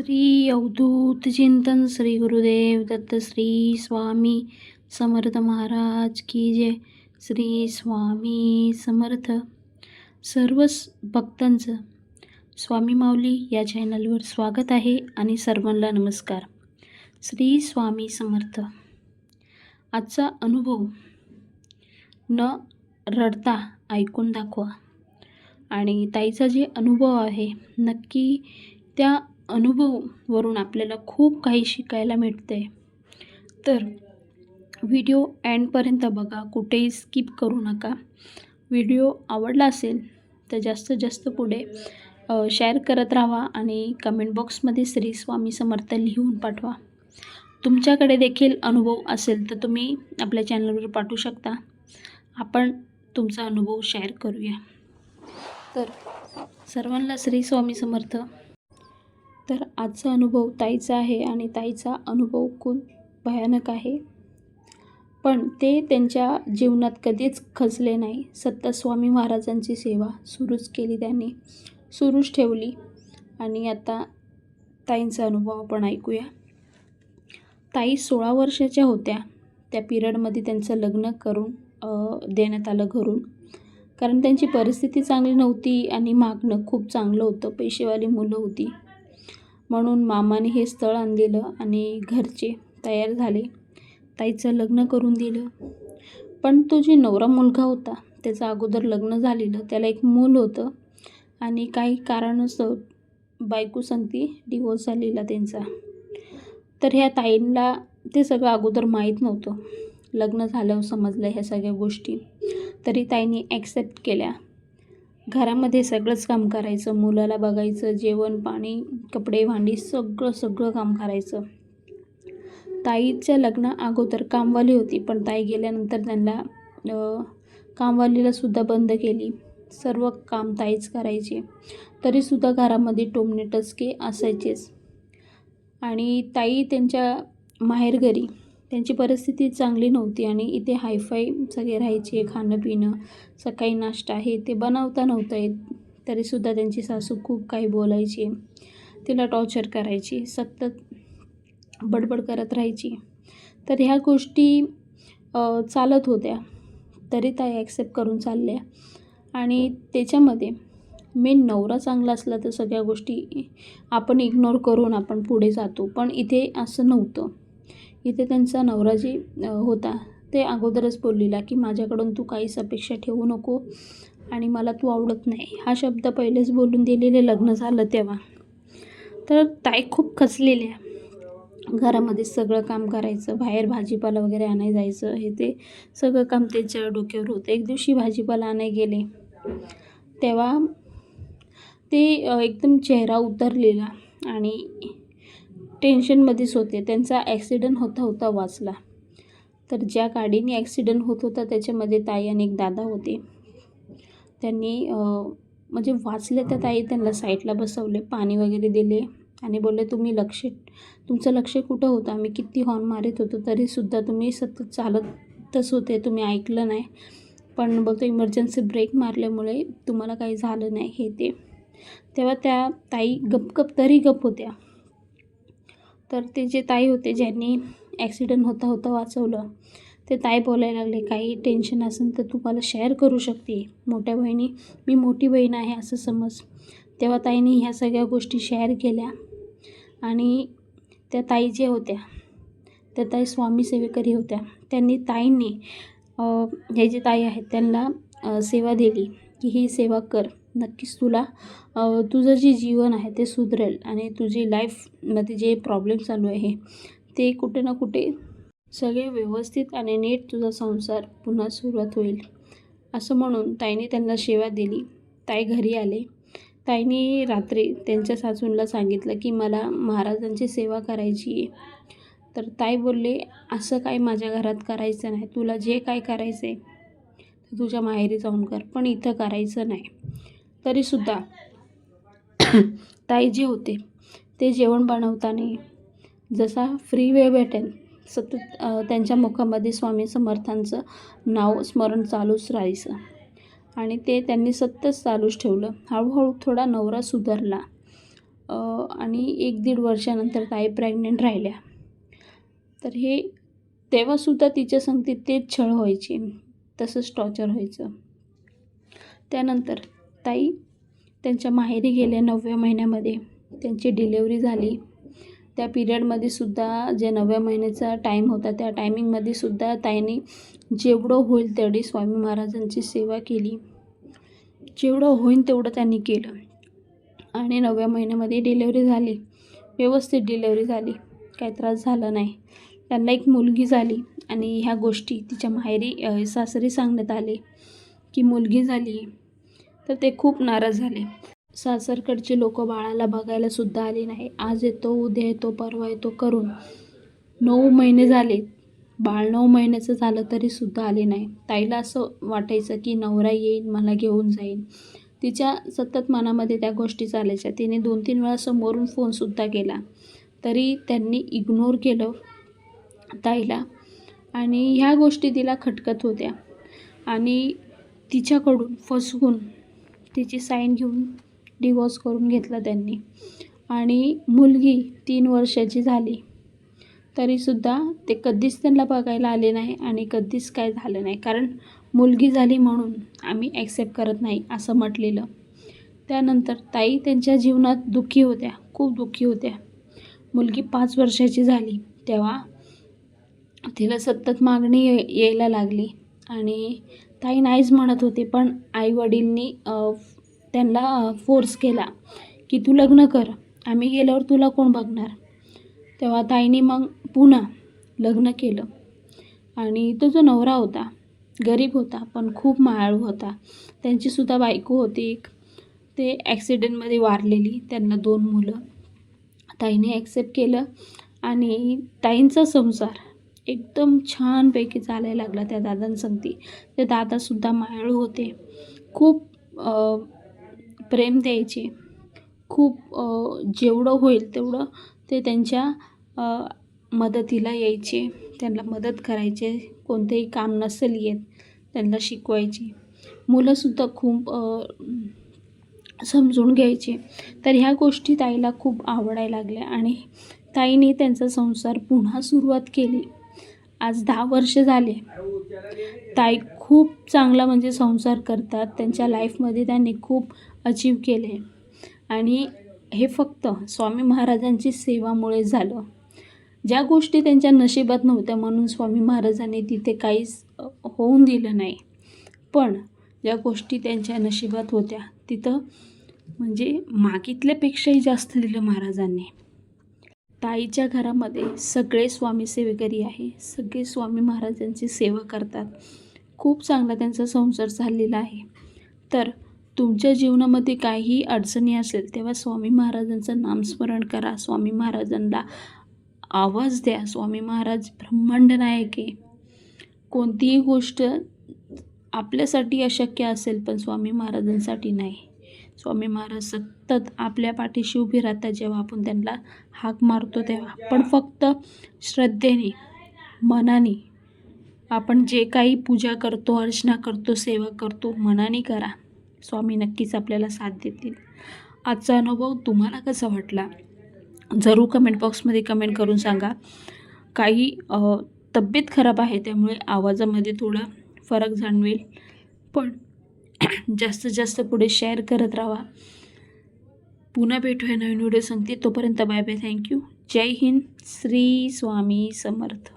श्री अवधूत चिंतन श्री गुरुदेव दत्त श्री स्वामी समर्थ महाराज की जय. श्री स्वामी समर्थ. सर्व भक्तांचं स्वामी माऊली या चॅनलवर स्वागत आहे आणि सर्वांना नमस्कार. श्री स्वामी समर्थ. आजचा अनुभव न रडता ऐकून दाखवा. आणि ताईचा जे अनुभव आहे नक्की त्या अनुभववरून आपल्याला खूप काही शिकायला मिळते तर व्हिडिओ एंडपर्यंत बघा कुठेही स्किप करू नका. व्हिडिओ आवडला असेल तर जास्तीत जास्त पुढे शेअर करत राहा आणि कमेंट बॉक्समध्ये श्री स्वामी समर्थ लिहून पाठवा. तुमच्याकडे देखील अनुभव असेल तर तुम्ही आपल्या चॅनलवर पाठवू शकता. आपण तुमचा अनुभव शेअर करूया. तर सर्वांना श्री स्वामी समर्थ. तर आजचा अनुभव ताईचा आहे आणि ताईचा अनुभव खूप भयानक आहे. पण ते त्यांच्या जीवनात कधीच खचले नाही. सत्ता स्वामी महाराजांची सेवा सुरूच केली त्यांनी. सुरूच ठेवली. आणि आता ताईंचा अनुभव आपण ऐकूया. ताई सोळा वर्षाच्या होत्या. त्या पिरियडमध्ये त्यांचं लग्न करून देण्यात आलं घरून. कारण त्यांची परिस्थिती चांगली नव्हती आणि मागणं खूप चांगलं होतं. पैसेवाली मुलं होती. म्हणून मामाने हे स्थळ आणलेलं आणि घरचे तयार झाले. ताईचं लग्न करून दिलं. पण तो जे नवरा मुलगा होता त्याचं अगोदर लग्न झालेलं त्याला एक मूल होतं आणि काही कारणास्तव बायको संगती डिवोर्स झालेला त्यांचा. तर ह्या ताईंना ते सगळं अगोदर माहीत नव्हतं. लग्न झाल्यावर समजलं ह्या सगळ्या गोष्टी. तरी ताईंनी ॲक्सेप्ट केल्या. घरामध्ये सगळंच काम करायचं. मुलाला बघायचं जेवण पाणी कपडे भांडी सगळं सगळं काम करायचं. ताईच्या लग्ना अगोदर कामवाली होती पण ताई गेल्यानंतर त्यांना कामवालीला सुद्धा बंद केली. सर्व काम ताईच करायचे. तरीसुद्धा घरामध्ये टोमणे टचके असायचेच. आणि ताई त्यांच्या माहेरघरी त्यांची परिस्थिती चांगली नव्हती आणि इथे हायफाय सगळे राहायचे खाणं पिणं सकाळी नाश्ता हे ते बनवता नव्हतं येत. तरीसुद्धा त्यांची सासू खूप काही बोलायची. तिला टॉर्चर करायची. सतत बडबड करत राहायची. तर ह्या गोष्टी चालत होत्या. तरी ताई ॲक्सेप्ट करून चालल्या. आणि त्याच्यामध्ये मेन नवरा चांगला असला तर सगळ्या गोष्टी आपण इग्नोर करून आपण पुढे जातो. पण इथे असं नव्हतं. इथे त्यांचा नवरा जे होता ते अगोदरच बोललेला की माझ्याकडून तू काहीच अपेक्षा ठेवू नको आणि मला तू आवडत नाही. हा शब्द पहिलेच बोलून दिलेले लग्न झालं तेव्हा. तर ताई खूप खचलेल्या. घरामध्ये सगळं काम करायचं बाहेर भाजीपाला वगैरे आणाय जायचं हे ते सगळं काम त्यांच्या डोक्यावर होतं. एक दिवशी भाजीपाला आणाय गेले. तेव्हा ते एकदम चेहरा उतरलेला आणि टेन्शनमध्येच होते. त्यांचा ॲक्सिडेंट होता होता वाचला. तर ज्या गाडीने ॲक्सिडेंट होत होता त्याच्यामध्ये ताई आणि एक दादा होते. त्यांनी म्हणजे वाचले त्या ताई त्यांना साईडला बसवले पाणी वगैरे दिले आणि बोलले तुम्ही लक्ष तुमचं लक्ष कुठं होतं? आम्ही किती हॉर्न मारत होतो तरीसुद्धा तुम्ही सतत चालतच होते तुम्ही ऐकलं नाही. पण बोलतो इमर्जन्सी ब्रेक मारल्यामुळे तुम्हाला काही झालं नाही हे ते. तेव्हा त्या ताई गपगप तरी गप होत्या. तर ते जे ताई होते ज्यांनी ॲक्सिडंट होता होता वाचवलं ते ताई बोलायला लागले काही टेन्शन असेल तर तू मला शेअर करू शकते. मोठ्या बहिणी मी मोठी बहीण आहे असं समज. तेव्हा ताईने ह्या सगळ्या गोष्टी शेअर केल्या. आणि त्या ताई ज्या होत्या त्या ताई स्वामी सेवेकरी होत्या. त्यांनी ताईंनी हे जे ताई आहेत त्यांना सेवा दिली की ही सेवा कर. नक्कीच तुला तुझं जे जीवन आहे ते सुधरेल आणि तुझी लाईफमध्ये जे प्रॉब्लेम चालू आहे ते कुठे ना कुठे सगळे व्यवस्थित आणि नीट तुझा संसार पुन्हा सुरुवात होईल. असं म्हणून ताईने त्यांना सेवा दिली. ताई घरी आले. ताईने रात्री त्यांच्या सासूंला सांगितलं की मला महाराजांची सेवा करायची आहे. तर ताई बोलले असं काय माझ्या घरात करायचं नाही. तुला जे काय करायचं आहे तुझ्या माहेरी जाऊन कर. पण इथं करायचं नाही. तरीसुद्धा ताई जे होते ते जेवण बनवताना जसा फ्री वेळ भेटेल सतत त्यांच्या मुखामध्ये स्वामी समर्थांचं नाव स्मरण चालूच राहायचं. आणि ते त्यांनी सतत चालूच ठेवलं. हळूहळू थोडा नवरा सुधारला. आणि एक दीड वर्षानंतर ताई प्रेग्नेंट राहिल्या. तर हे तेव्हासुद्धा तिच्या संगतीत तेच छळ व्हायची. तसंच टॉर्चर व्हायचं. त्यानंतर ताई त्यांच्या माहेरी गेल्या नवव्या महिन्यामध्ये. त्यांची डिलेवरी झाली. त्या पिरियडमध्ये सुद्धा जे नवव्या महिन्याचा टाईम होता त्या टायमिंगमध्ये सुद्धा ताईने जेवढं होईल तेवढी स्वामी महाराजांची सेवा केली. जेवढं होईल तेवढं त्यांनी केलं. आणि नवव्या महिन्यामध्ये डिलेवरी झाली. व्यवस्थित डिलेवरी झाली. काही त्रास झाला नाही. त्यांना एक मुलगी झाली आणि ह्या गोष्टी तिच्या माहेरी सासरी सांगण्यात आले की मुलगी झाली. तर ते खूप नाराज झाले. सासरकडचे लोक बाळाला बघायला सुद्धा आले नाही. आज येतो उद्या येतो परवा येतो करून. नऊ महिने झाले. बाळ नऊ महिन्याचं झालं तरीसुद्धा आले नाही. ताईला असं वाटायचं की नवरा येईल मला घेऊन जाईल तिच्या सतत मनामध्ये त्या गोष्टी चालायच्या. तिने दोन तीन वेळा समोरून फोनसुद्धा केला. तरी त्यांनी इग्नोर केलं ताईला. आणि ह्या गोष्टी तिला खटकत होत्या. आणि तिच्याकडून फसवून तिची साईन घेऊन डिवोर्स करून घेतला त्यांनी. आणि मुलगी तीन वर्षाची झाली. तरीसुद्धा ते कधीच त्यांना बघायला आले नाही आणि कधीच काय झालं नाही. कारण मुलगी झाली म्हणून आम्ही ॲक्सेप्ट करत नाही असं म्हटलेलं. त्यानंतर ताई त्यांच्या जीवनात दुःखी होत्या खूप दुःखी होत्या. मुलगी पाच वर्षाची झाली. तेव्हा तिला सतत मागणी ये यायला लागली. आणि ताई नाहीच म्हणत होते पण आईवडीलनी त्यांना फोर्स केला की तू लग्न कर. आम्ही गेल्यावर तुला कोण बघणार? तेव्हा ताईने मग पुन्हा लग्न केलं. आणि तो जो नवरा होता गरीब होता पण खूप मायाळू होता त्यांचीसुद्धा बायको होती एक. ते ॲक्सिडेंटमध्ये वारलेली त्यांना दोन मुलं. ताईने ॲक्सेप्ट केलं आणि ताईंचा संसार एकदम छानपैकी चालायला लागला त्या दादांसंगती ते. दादासुद्धा मायाळू होते. खूप प्रेम द्यायचे. खूप जेवढं होईल तेवढं ते त्यांच्या मदतीला यायचे. त्यांना मदत करायचे. कोणतेही काम नसेल येत त्यांना शिकवायचे. मुलंसुद्धा खूप समजून घ्यायचे. तर ह्या गोष्टी ताईला खूप आवडायला लागल्या आणि ताईने त्यांचा संसार पुन्हा सुरुवात केली. आज दहा वर्ष झाले. ताई खूप चांगला म्हणजे संसार करतात. त्यांच्या लाईफमध्ये त्यांनी खूप अचीव केले. आणि हे फक्त स्वामी महाराजांची सेवामुळे झालं. ज्या गोष्टी त्यांच्या नशिबात नव्हत्या म्हणून स्वामी महाराजांनी तिथे काहीच होऊन दिलं नाही. पण ज्या गोष्टी त्यांच्या नशिबात होत्या तिथं म्हणजे मागितल्यापेक्षाही जास्त दिलं महाराजांनी. ताईच्या घरामध्ये सगळे स्वामी सेवेकरी आहे. सगळे स्वामी महाराजांची सेवा करतात. खूप चांगला त्यांचा संसार चाललेला आहे. तर तुमच्या जीवनामध्ये काहीही अडचणी असेल तेव्हा स्वामी महाराजांचं नामस्मरण करा. स्वामी महाराजांना आवाज द्या. स्वामी महाराज ब्रह्मांड नायक आहे. कोणतीही गोष्ट आपल्यासाठी अशक्य असेल पण स्वामी महाराजांसाठी नाही. स्वामी महाराज सतत आपल्या पाठीशी उभी राहतात जेव्हा आपण त्यांना हाक मारतो तेव्हा. पण फक्त श्रद्धेने मनाने आपण जे काही पूजा करतो अर्चना करतो सेवा करतो मनाने करा. स्वामी नक्कीच आपल्याला साथ देतील. आजचा अनुभव तुम्हाला कसा वाटला? जरूर कमेंट बॉक्समध्ये कमेंट करून सांगा. काही तब्येत खराब आहे त्यामुळे आवाजामध्ये थोडा फरक जाणवेल. पण जास्तीत जास्त पुढे शेअर करत राहा. पुन्हा भेटूया नवीन व्हिडिओ सांगते तोपर्यंत बाय बाय थँक्यू जय हिंद. श्री स्वामी समर्थ.